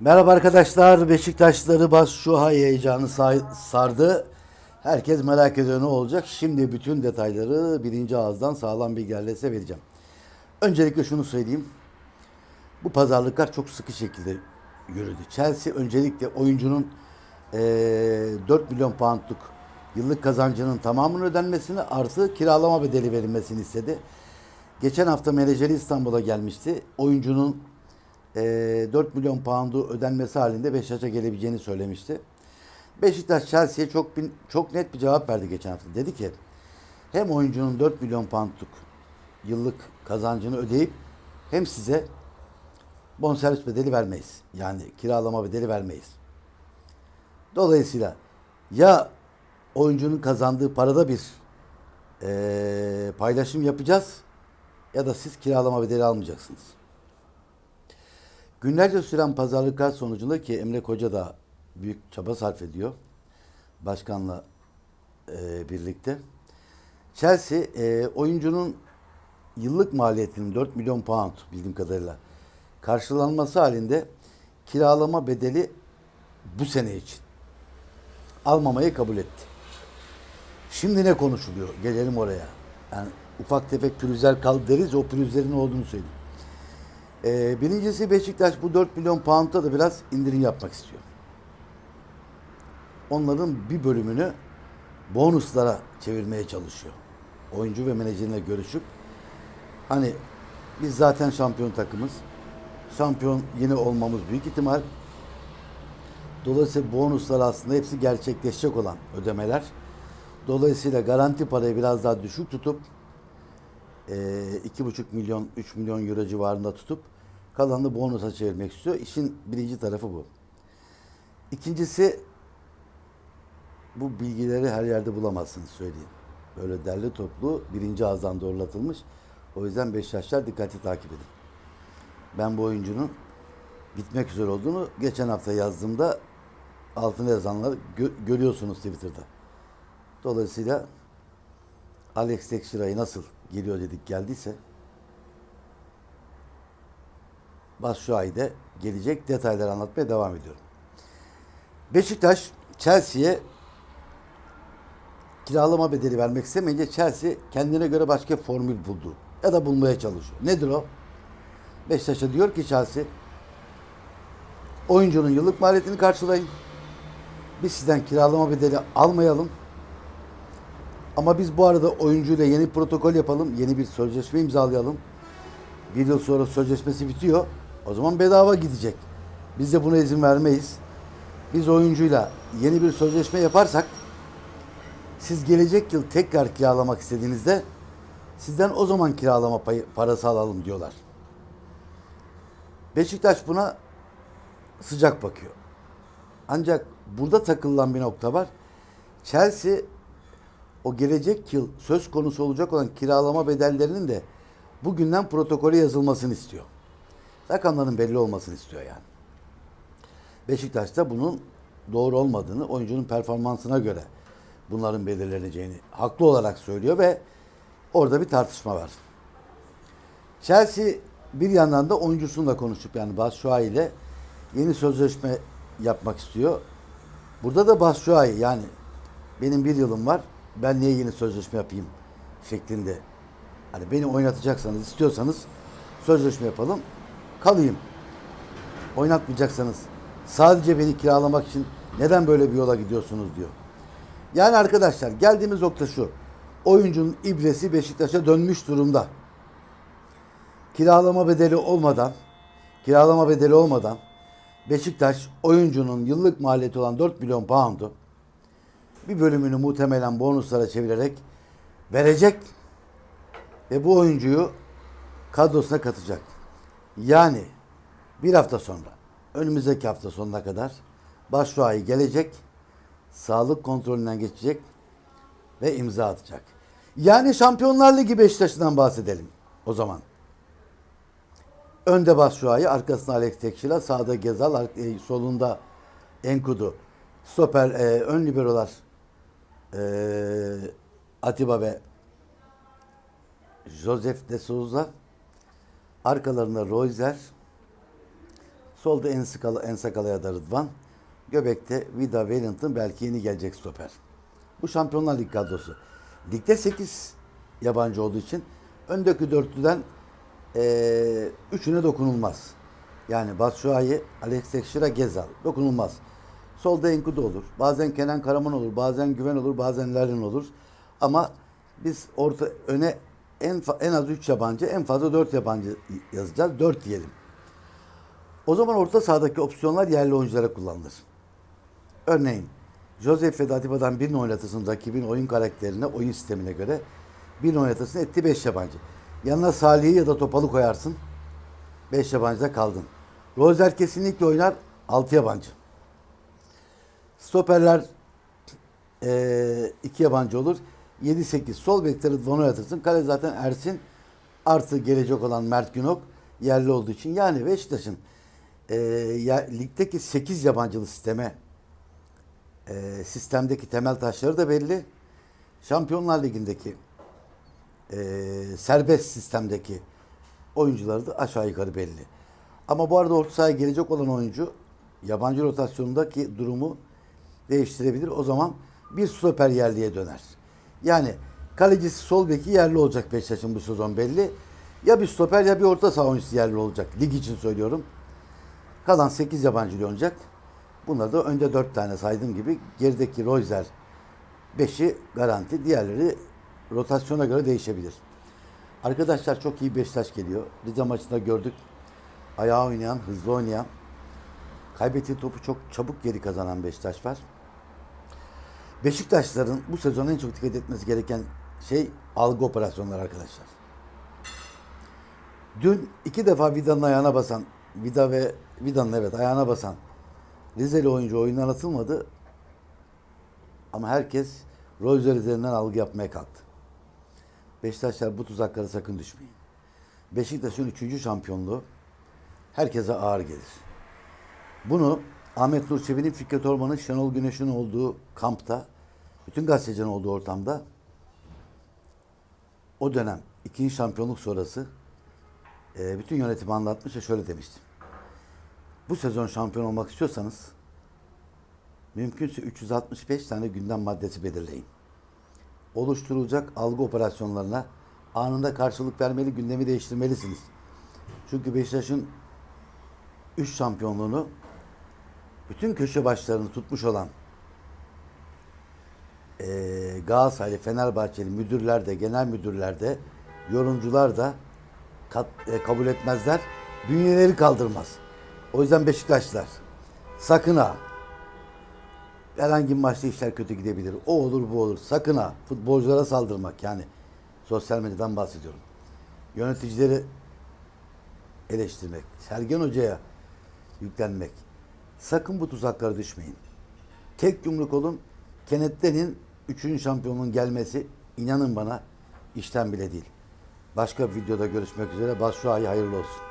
Merhaba arkadaşlar. Beşiktaşları bas şu hay heyecanı sardı. Herkes merak ediyor ne olacak. Şimdi bütün detayları birinci ağızdan sağlam bilgilerle size vereceğim. Öncelikle şunu söyleyeyim. Bu pazarlıklar çok sıkı şekilde yürüdü. Chelsea öncelikle oyuncunun eee 4 milyon poundluk yıllık kazancının tamamının ödenmesini artı kiralama bedeli verilmesini istedi. Geçen hafta menajeri İstanbul'a gelmişti. Oyuncunun 4 milyon poundu ödenmesi halinde Beşiktaş'a gelebileceğini söylemişti. Beşiktaş Chelsea'ye çok bin- çok net bir cevap verdi geçen hafta. Dedi ki hem oyuncunun 4 milyon poundluk yıllık kazancını ödeyip hem size bonservis bedeli vermeyiz. Yani kiralama bedeli vermeyiz. Dolayısıyla ya oyuncunun kazandığı parada bir eee, paylaşım yapacağız ya da siz kiralama bedeli almayacaksınız. Günlerce süren pazarlıklar sonucunda ki Emre Koca da büyük çaba sarf ediyor. Başkanla e, birlikte. Chelsea e, oyuncunun yıllık maliyetinin 4 milyon pound bildiğim kadarıyla karşılanması halinde kiralama bedeli bu sene için almamayı kabul etti. Şimdi ne konuşuluyor? Gelelim oraya. Yani ufak tefek pürüzler kaldı deriz o pürüzlerin olduğunu söyleyeyim. Ee, birincisi Beşiktaş bu 4 milyon pound'a da biraz indirim yapmak istiyor. Onların bir bölümünü bonuslara çevirmeye çalışıyor. Oyuncu ve menajerine görüşüp hani biz zaten şampiyon takımız. Şampiyon yine olmamız büyük ihtimal. Dolayısıyla bonuslar aslında hepsi gerçekleşecek olan ödemeler. Dolayısıyla garanti parayı biraz daha düşük tutup e, iki buçuk milyon, 3 milyon euro civarında tutup kalanını bonusa çevirmek istiyor. İşin birinci tarafı bu. İkincisi bu bilgileri her yerde bulamazsınız söyleyeyim. Böyle derli toplu birinci ağızdan doğrulatılmış. O yüzden Beşiktaşlar dikkatli takip edin. Ben bu oyuncunun bitmek üzere olduğunu geçen hafta yazdığımda altına yazanları gö- görüyorsunuz Twitter'da. Dolayısıyla Alex Teixeira'yı nasıl geliyor dedik geldiyse Batshuayi gelecek detayları anlatmaya devam ediyorum. Beşiktaş Chelsea'ye kiralama bedeli vermek istemeyince Chelsea kendine göre başka formül buldu. Ya da bulmaya çalışıyor. Nedir o? Beşiktaş'a diyor ki Chelsea oyuncunun yıllık maliyetini karşılayın. Biz sizden kiralama bedeli almayalım. Ama biz bu arada oyuncuyla yeni protokol yapalım. Yeni bir sözleşme imzalayalım. Bir yıl sonra sözleşmesi bitiyor. O zaman bedava gidecek. Biz de buna izin vermeyiz. Biz oyuncuyla yeni bir sözleşme yaparsak siz gelecek yıl tekrar kiralamak istediğinizde sizden o zaman kiralama payı, parası alalım diyorlar. Beşiktaş buna sıcak bakıyor. Ancak burada takılan bir nokta var. Chelsea o gelecek yıl söz konusu olacak olan kiralama bedellerinin de bugünden protokole yazılmasını istiyor. Rakamların belli olmasını istiyor yani. Beşiktaş da bunun doğru olmadığını, oyuncunun performansına göre bunların belirleneceğini haklı olarak söylüyor ve orada bir tartışma var. Chelsea bir yandan da oyuncusuyla konuşup yani Batshuayi ile yeni sözleşme yapmak istiyor. Burada da Batshuayi yani benim bir yılım var ben niye yeni sözleşme yapayım şeklinde. Hani beni oynatacaksanız istiyorsanız sözleşme yapalım kalayım. Oynatmayacaksanız sadece beni kiralamak için neden böyle bir yola gidiyorsunuz diyor. Yani arkadaşlar geldiğimiz nokta şu. Oyuncunun ibresi Beşiktaş'a dönmüş durumda. Kiralama bedeli olmadan kiralama bedeli olmadan Beşiktaş oyuncunun yıllık maliyeti olan 4 milyon poundu bir bölümünü muhtemelen bonuslara çevirerek verecek ve bu oyuncuyu kadrosuna katacak. Yani bir hafta sonra önümüzdeki hafta sonuna kadar Başşuay'ı gelecek sağlık kontrolünden geçecek ve imza atacak. Yani Şampiyonlar Ligi Beşiktaş'ından bahsedelim o zaman. Önde Başşuay'ı, arkasında Alex Tekşila, sağda Gezal, e, solunda Enkudu. Stoper, e, ön liberolar e, Atiba ve Joseph de Souza. Arkalarında Royzer. Solda Ensakala, Ensakala'ya da Rıdvan. Göbekte Vida Wellington belki yeni gelecek stoper. Bu Şampiyonlar Ligi kadrosu. Ligde 8 yabancı olduğu için öndeki dörtlüden eee üçüne dokunulmaz. Yani Batshuayi, Alex Teixeira, Gezal dokunulmaz. Solda Enkudu olur. Bazen Kenan Karaman olur. Bazen Güven olur. Bazen Larin olur. Ama biz orta öne en, en az 3 yabancı, en fazla 4 yabancı yazacağız. 4 diyelim. O zaman orta sahadaki opsiyonlar yerli oyunculara kullanılır. Örneğin Joseph ve Atiba'dan birini oynatırsın rakibin oyun karakterine, oyun sistemine göre. Birini oynatırsın etti 5 yabancı. Yanına Salih'i ya da Topal'ı koyarsın. 5 yabancıda kaldın. Rozer kesinlikle oynar 6 yabancı. Stoperler eee iki yabancı olur. 7-8 sol bekte Rıdvan'ı oynatırsın. Kale zaten Ersin artı gelecek olan Mert Günok yerli olduğu için. Yani Beşiktaş'ın eee ya, ligdeki 8 yabancılı sisteme eee, sistemdeki temel taşları da belli. Şampiyonlar Ligi'ndeki eee, serbest sistemdeki oyuncuları da aşağı yukarı belli. Ama bu arada orta sahaya gelecek olan oyuncu yabancı rotasyonundaki durumu değiştirebilir. O zaman bir stoper yerliye döner. Yani kalecisi sol beki yerli olacak Beşiktaş'ın bu sezon belli. Ya bir stoper ya bir orta saha oyuncusu yerli olacak. Lig için söylüyorum. Kalan 8 yabancı oynayacak. Bunlar da önde 4 tane saydığım gibi gerideki Royzer 5'i garanti. Diğerleri rotasyona göre değişebilir. Arkadaşlar çok iyi Beşiktaş geliyor. Rize maçında gördük. Ayağı oynayan, hızlı oynayan, kaybettiği topu çok çabuk geri kazanan Beşiktaş var. Beşiktaşların bu sezon en çok dikkat etmesi gereken şey algı operasyonları arkadaşlar. Dün iki defa Vida'nın ayağına basan, Vida ve Vida'nın evet ayağına basan Rizeli oyuncu oyundan atılmadı. Ama herkes Royzer üzerinden algı yapmaya kalktı. Beşiktaşlar bu tuzaklara sakın düşmeyin. Beşiktaş'ın üçüncü şampiyonluğu herkese ağır gelir. Bunu Ahmet Nur Çebi'nin, Fikret Orman'ın, Şenol Güneş'in olduğu kampta, bütün gazetecilerin olduğu ortamda o dönem ikinci şampiyonluk sonrası e, bütün yönetimi anlatmış ve şöyle demiştim. Bu sezon şampiyon olmak istiyorsanız mümkünse 365 tane gündem maddesi belirleyin. Oluşturulacak algı operasyonlarına anında karşılık vermeli, gündemi değiştirmelisiniz. Çünkü Beşiktaş'ın 3 şampiyonluğunu bütün köşe başlarını tutmuş olan eee Galatasaraylı, Fenerbahçeli müdürler de, genel müdürler de, yorumcular da kat- e, kabul etmezler. Bünyeleri kaldırmaz. O yüzden Beşiktaşlar sakın ha herhangi bir maçta işler kötü gidebilir. O olur bu olur. Sakın ha futbolculara saldırmak yani sosyal medyadan bahsediyorum. Yöneticileri eleştirmek, Sergen Hoca'ya yüklenmek. Sakın bu tuzaklara düşmeyin. Tek yumruk olun. Kenetlenin 3. şampiyonun gelmesi inanın bana işten bile değil. Başka bir videoda görüşmek üzere. Başşuay'a hayırlı olsun.